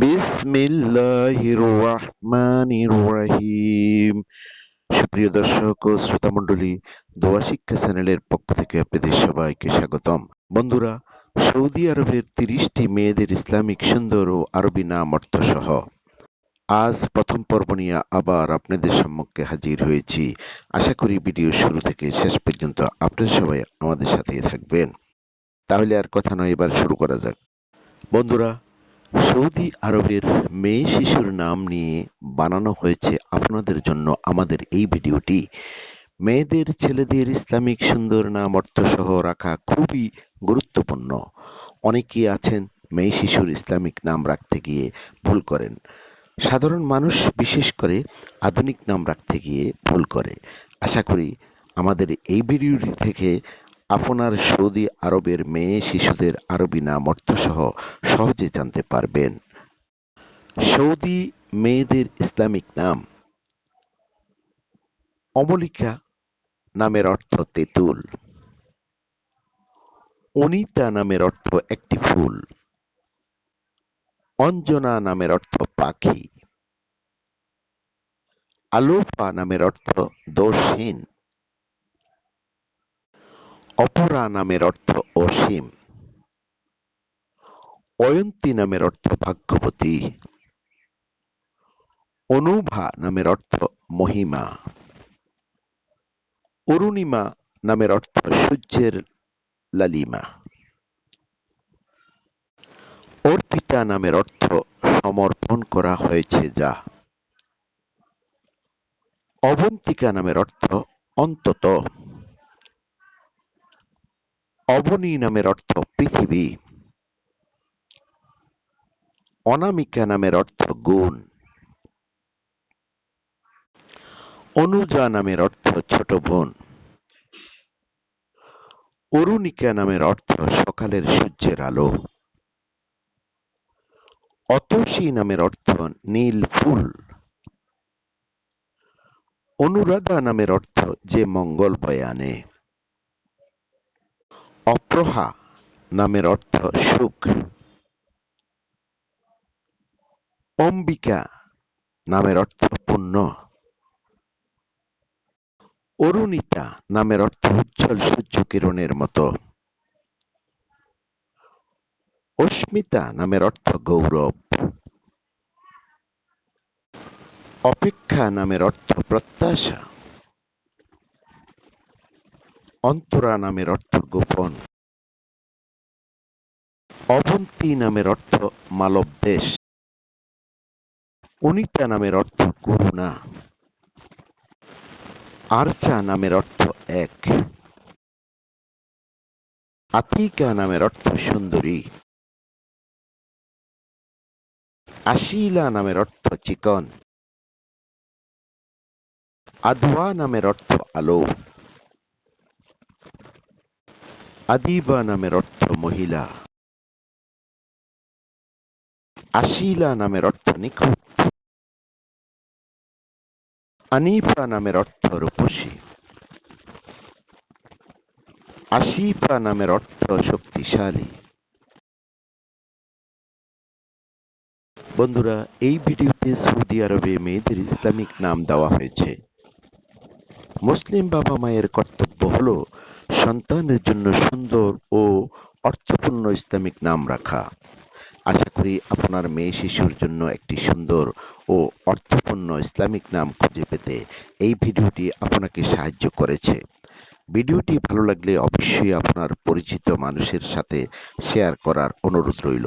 বিসমিল্লাহির সুপ্রিয় দর্শক ও দোয়া শিক্ষা চ্যানেলের পক্ষ থেকে আপনাদের সবাইকে স্বাগতম। বন্ধুরা, সৌদি আরবের তিরিশটি মেয়েদের ইসলামিক সুন্দর ও আরবি নাম অর্থ সহ আজ প্রথম পর্ব নিয়ে আবার আপনাদের সম্মুখে হাজির হয়েছি। আশা করি ভিডিও শুরু থেকে শেষ পর্যন্ত আপনারা সবাই আমাদের সাথে থাকবেন। তাহলে আর কথা নয়, এবার শুরু করা যাক। বন্ধুরা সৌদি আরবের মেয়ে শিশুর নাম নিয়ে বানানো হয়েছে আপনাদের জন্য আমাদের এই ভিডিওটি। মেয়েদের ছেলেদের ইসলামিক সুন্দর নাম অর্থ সহ রাখা খুবই গুরুত্বপূর্ণ। অনেকেই আছেন মেয়ে শিশুর ইসলামিক নাম রাখতে গিয়ে ভুল করেন। সাধারণ মানুষ বিশেষ করে আধুনিক নাম রাখতে গিয়ে ভুল করে। আশা করি আমাদের এই ভিডিওটি থেকে আপনার সৌদি আরবের মেয়ে শিশুদের আরবি নাম অর্থ সহ সহজে জানতে পারবেন। সৌদি মেয়েদের ইসলামিক নাম অমলিকা নামের অর্থ তেঁতুল। অনিতা নামের অর্থ একটি ফুল। অঞ্জনা নামের অর্থ পাখি। আলোপা নামের অর্থ দোষহীন অপরা নামের অর্থ অসীম। অয়ন্তী নামের অর্থ ভাগ্যবতী। অনুভা নামের অর্থ মহিমা। অরুণিমা নামের অর্থ সূর্যের লালিমা। অর্পিতা নামের অর্থ সমর্পণ করা হয়েছে যা। অবন্তিকা নামের অর্থ অন্তত অবনী নামের অর্থ পৃথিবী। অনামিকা নামের অর্থ গুণ। অনুজা নামের অর্থ ছোট বোন। অরুণিকা নামের অর্থ সকালের সূর্যের আলো। অতসী নামের অর্থ নীল ফুল। অনুরাধা নামের অর্থ যে মঙ্গল বয়ে আনে। অপ্রহা নামের অর্থ সুখ। অম্বিকা নামের অর্থ পুণ্য। অরুণিতা নামের অর্থ উজ্জ্বল সূর্য কিরণের মতো। অস্মিতা নামের অর্থ গৌরব। অপেক্ষা নামের অর্থ প্রত্যাশা। অন্তরা নামের অর্থ গোপন। অবন্তী নামের অর্থ মালব দেশ। অনিতা নামের অর্থ করুণা। আরচা নামের অর্থ এক। আতিকা নামের অর্থ সুন্দরী। আশিলা নামের অর্থ চিকন। আধুয়া নামের অর্থ আলো। আদিবা নামের অর্থ মহিলা। আশিলা নামের অর্থ নিখুঁত। আনিফা নামের অর্থ রূপসী। আশিফা নামের অর্থ শক্তিশালী। বন্ধুরা, এই ভিডিওতে সৌদি আরবে মেয়েদের ইসলামিক নাম দেওয়া হয়েছে। মুসলিম বাবা মায়ের কর্তব্য হলো সন্তানের জন্য সুন্দর ও অর্থপূর্ণ ইসলামিক নাম রাখা। আশা করি আপনার মেয়ে শিশুর জন্য একটি সুন্দর ও অর্থপূর্ণ ইসলামিক নাম খুঁজে পেতে এই ভিডিওটি আপনাকে সাহায্য করেছে। ভিডিওটি ভালো লাগলে অবশ্যই আপনার পরিচিত মানুষের সাথে শেয়ার করার অনুরোধ রইল।